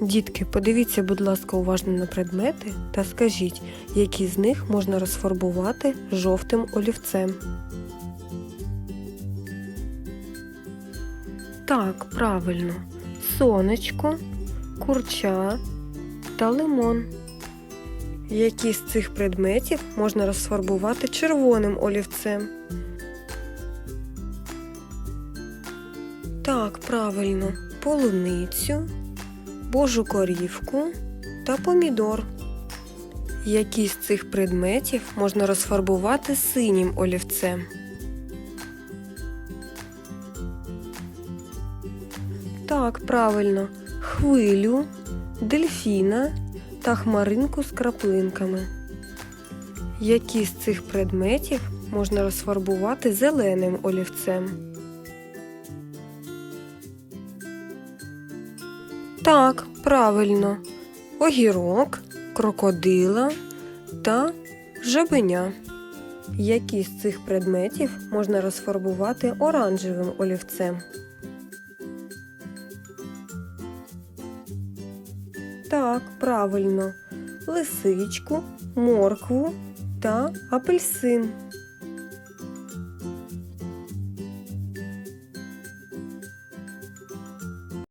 Дітки, подивіться, будь ласка, уважно на предмети та скажіть, які з них можна розфарбувати жовтим олівцем. Так, правильно. Сонечко, курча та лимон. Які з цих предметів можна розфарбувати червоним олівцем? Так, правильно, полуницю, божу корівку та помідор. Які з цих предметів можна розфарбувати синім олівцем? Так, правильно, хвилю, дельфіна та хмаринку з краплинками. Які з цих предметів можна розфарбувати зеленим олівцем? Так, правильно. Огірок, крокодила та жабеня. Які з цих предметів можна розфарбувати оранжевим олівцем? Так, правильно. Лисичку, моркву та апельсин.